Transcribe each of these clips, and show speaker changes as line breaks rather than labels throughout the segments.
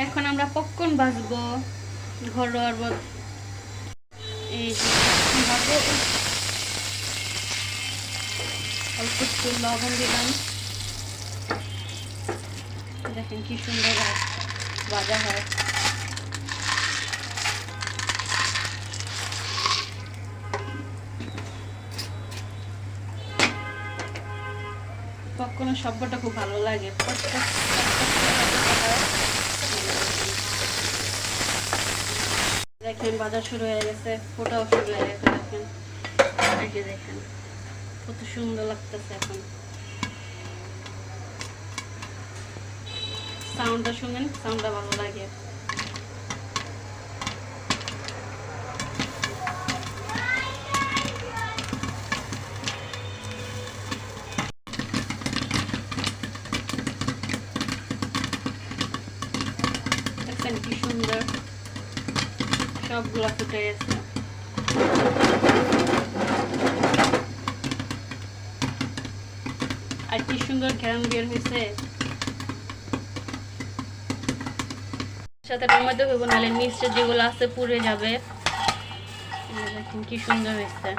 এখন আমরা পপকর্ন ঘরোয়ার বল এই অল্প একটু লবণ দিলাম। দেখেন কি সুন্দর ভাজা হয়। পপকর্নের শব্দটা খুব ভালো লাগে। দেখেন, বাজার শুরু হয়ে গেছে, ফোটাও শুরু হয়ে গেছে, দেখেন। দেখেন, কত সুন্দর লাগতেছে এখন। সাউন্ডটা শুনেন সাউন্ডটা ভালো সবগুলো ফুটে গেছে। আর কি সুন্দর ঘ্রাণ বের হয়েছে। সাথে টমেটো হইব নাহলে নিচে যেগুলো আছে পুড়ে যাবে। দেখেন কি সুন্দর হয়েছে।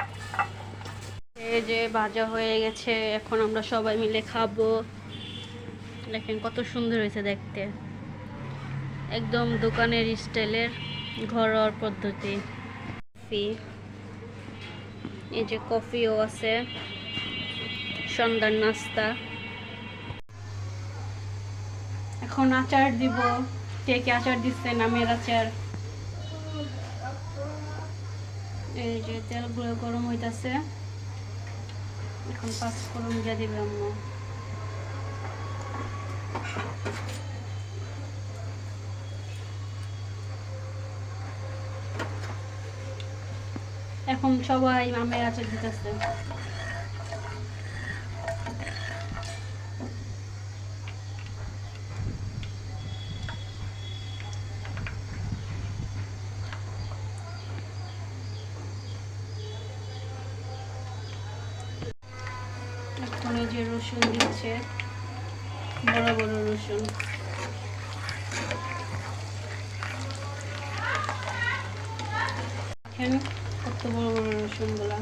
এই যে ভাজা হয়ে গেছে, এখন আমরা সবাই মিলে খাব। দেখেন কত সুন্দর হয়েছে দেখতে। একদম দোকানের স্টাইলের। ঘরোয়া পদ্ধতি। কফি। এই যে কফিও আছে। সন্ধ্যার নাস্তা। এখন আচার দিব। কে কে আচার দিচ্ছে? নামের আচার। এই যে তেলগুলো গরম হইতাছে। এখন পাঁচ ফোড়ন দিয়ে দিবে আম্মু। এখন সবাই আমের আচার দিতেছে। এখন এই যে রসুন দিচ্ছে বড় বড় রসুন। কত বড় বড় রসুনগুলা।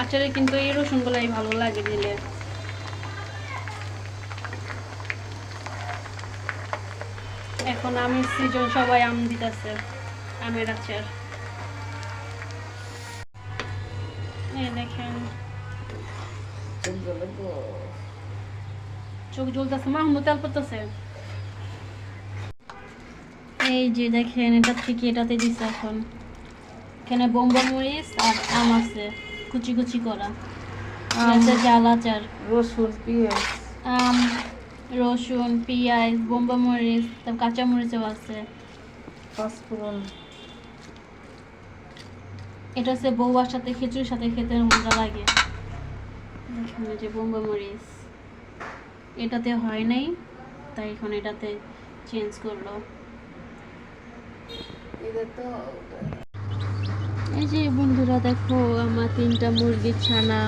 আচারে কিন্তু এই রসুনগুলাই ভালো লাগে দিলে। এখন আমের সিজন সবাই আম দিতেছে, আমের আচার। চোখ জ্বলতেছে, মা তেল পড়তেছে। এই যে দেখেন, এটা থেকে এটাতে দিছে এখন। এখানে বোম্বা মরিচ আর আম আছে। কুচি কুচি করা। আছে জাল আচার
রসুন পেঁয়াজ।
আম রসুন পেঁয়াজ বোম্বা মরিচ তারপর কাঁচা মরিচও আছে।
পাঁচফোড়ন।
এটা হচ্ছে বউয়ার সাথে খিচুড়ির সাথে খেতে মজা লাগে। যে বোম্বা মরিচ। এটাতে হয় নাই তাই এখন এটাতে চেঞ্জ করল।
এটা তো
এই যে বন্ধুরা দেখো, আমার তিনটা মুরগির ছানা,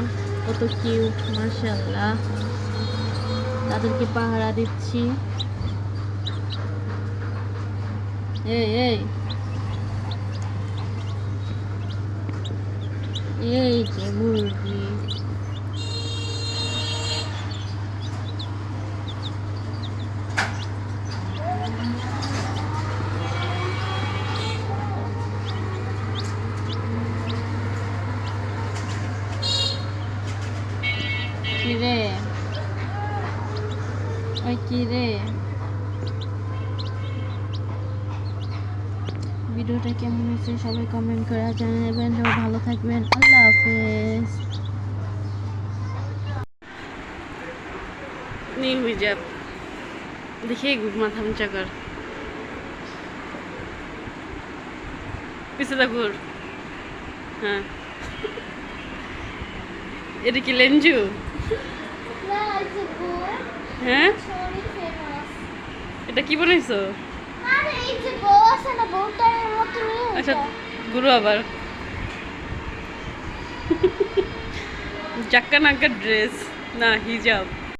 কত কিউট মার্শাল্লাহ তাদেরকে পাহারা দিচ্ছি। এই এই। এই যে মুরগি। কিরে? ওই কিরে? ভিডিওটা কেমন হয়েছে সবাই কমেন্ট করে জানাবেন। সবাই ভালো থাকবেন। আল্লাহ হাফেজ। নীল হিজাব দেখে মাথা মুচা কর। পিছে ঘুর হ্যাঁ। এটা কি লেঞ্জু হ্যাঁ? এটা কি বানাইছো? আচ্ছা গুরু আবার। জাক্কা নাক্কা ড্রেস না হিজাব